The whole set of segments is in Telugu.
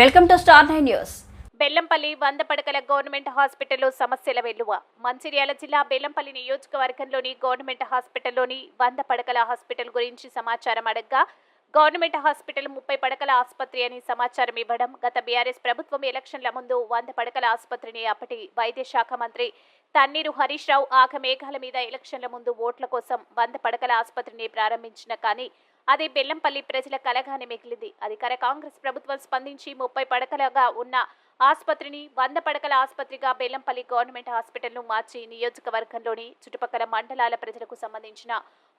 Welcome to star nine news. Bellampalli వంద పడకల గవర్నమెంట్ హాస్పిటల్లో సమస్యల వెల్లువ. మంచిర్యాల జిల్లా బెల్లంపల్లి నియోజకవర్గంలోని గవర్నమెంట్ హాస్పిటల్లోని వంద పడకల హాస్పిటల్ గురించి సమాచారం అడగ్గా గవర్నమెంట్ హాస్పిటల్ ముప్పై పడకల ఆసుపత్రి అని సమాచారం ఇవ్వడం గత బీఆర్ఎస్ ప్రభుత్వం ఎలక్షన్ల ముందు వంద పడకల ఆసుపత్రిని అప్పటి వైద్య శాఖ మంత్రి తన్నీరు హరీష్ రావు ఆగమేఘాల మీద ఎలక్షన్ల ముందు ఓట్ల కోసం వంద పడకల ఆసుపత్రిని ప్రారంభించిన కానీ అది బెల్లంపల్లి ప్రజల కలగానే మిగిలింది. అధికార కాంగ్రెస్ ప్రభుత్వం స్పందించి ముప్పై పడకలుగా ఉన్న ఆసుపత్రిని వంద పడకల ఆసుపత్రిగా బెల్లంపల్లి గవర్నమెంట్ హాస్పిటల్ను మార్చి నియోజకవర్గంలోని చుట్టుపక్కల మండలాల ప్రజలకు సంబంధించిన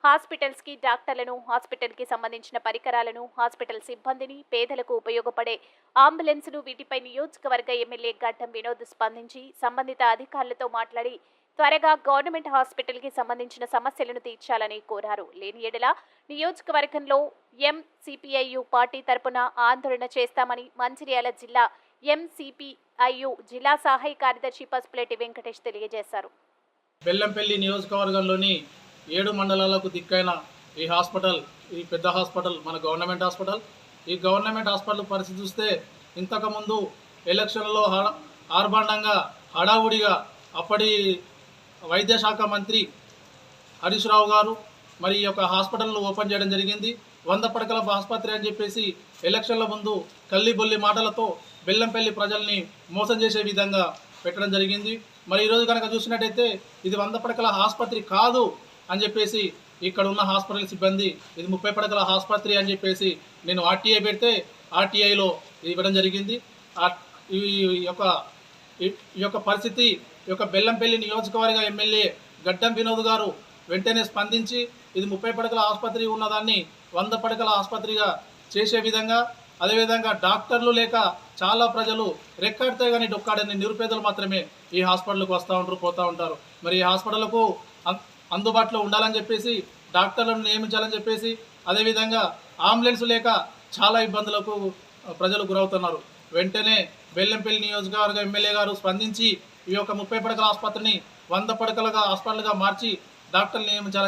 హాస్పిటల్స్కి డాక్టర్లను హాస్పిటల్కి సంబంధించిన పరికరాలను హాస్పిటల్ సిబ్బందిని పేదలకు ఉపయోగపడే అంబులెన్స్ను వీటిపై నియోజకవర్గ ఎమ్మెల్యే గడ్డం వినోద్ స్పందించి సంబంధిత అధికారులతో మాట్లాడి త్వరగా గవర్నమెంట్ హాస్పిటల్కి సంబంధించిన సమస్యలను తీర్చాలని కోరారు. లేని ఎడల నియోజకవర్గంలో ఎంసిపిఐయు పార్టీ తరపున ఆందోళన చేస్తామని మంచిర్యాల జిల్లా ఎంసిపిఐయు జిల్లా సహాయ కార్యదర్శి పసుపులేటి వెంకటేష్ తెలియజేశారు. బెల్లంపల్లి నియోజకవర్గంలోని ఏడు మండలాలకు దిక్కైన ఈ హాస్పిటల్ ఈ పెద్ద హాస్పిటల్ మన గవర్నమెంట్ హాస్పిటల్. ఈ గవర్నమెంట్ హాస్పిటల్ పరిస్థితి చూస్తే ఇంతకుముందు ఎలక్షన్లో హడ ఆర్భాండంగా హడావుడిగా అప్పటి వైద్య శాఖ మంత్రి హరీష్ రావు గారు మరి ఈ యొక్క హాస్పిటల్ను ఓపెన్ చేయడం జరిగింది. వంద పడకల ఆసుపత్రి అని చెప్పేసి ఎలక్షన్ల ముందు కల్లిబొల్లి మాటలతో బెల్లంపల్లి ప్రజల్ని మోసం చేసే విధంగా పెట్టడం జరిగింది. మరి ఈరోజు కనుక చూసినట్టయితే ఇది వంద పడకల ఆసుపత్రి కాదు అని చెప్పేసి ఇక్కడ ఉన్న హాస్పిటల్ సిబ్బంది ఇది ముప్పై పడకల ఆసుపత్రి అని చెప్పేసి నేను ఆర్టీఐ పెడితే ఆర్టీఐలో ఇవ్వడం జరిగింది. ఈ యొక్క ఈ యొక్క పరిస్థితి యొక్క బెల్లంపల్లి నియోజకవర్గ ఎమ్మెల్యే గడ్డం వినోద్ గారు వెంటనే స్పందించి ఇది ముప్పై పడకల ఆసుపత్రి ఉన్నదాన్ని వంద పడకల ఆసుపత్రిగా చేసే విధంగా అదేవిధంగా డాక్టర్లు లేక చాలా ప్రజలు రెక్కాడితే కానీ డొక్కాడని నిరుపేదలు మాత్రమే ఈ హాస్పిటల్కి వస్తూ ఉంటారు పోతూ ఉంటారు. మరి ఈ హాస్పిటల్కు అం- అందుబాటులో ఉండాలని చెప్పేసి డాక్టర్లను నియమించాలని చెప్పేసి అదేవిధంగా అంబులెన్స్ లేక చాలా ఇబ్బందులకు ప్రజలు గురవుతున్నారు. వెంటనే బెల్లంపల్లి నియోజకవర్గ ఎమ్మెల్యే గారు స్పందించి ఈ యొక్క ముప్పై పడకల ఆసుపత్రిని వంద పడకలుగా హాస్పిటల్గా మార్చి డాక్టర్లు నియమించాలని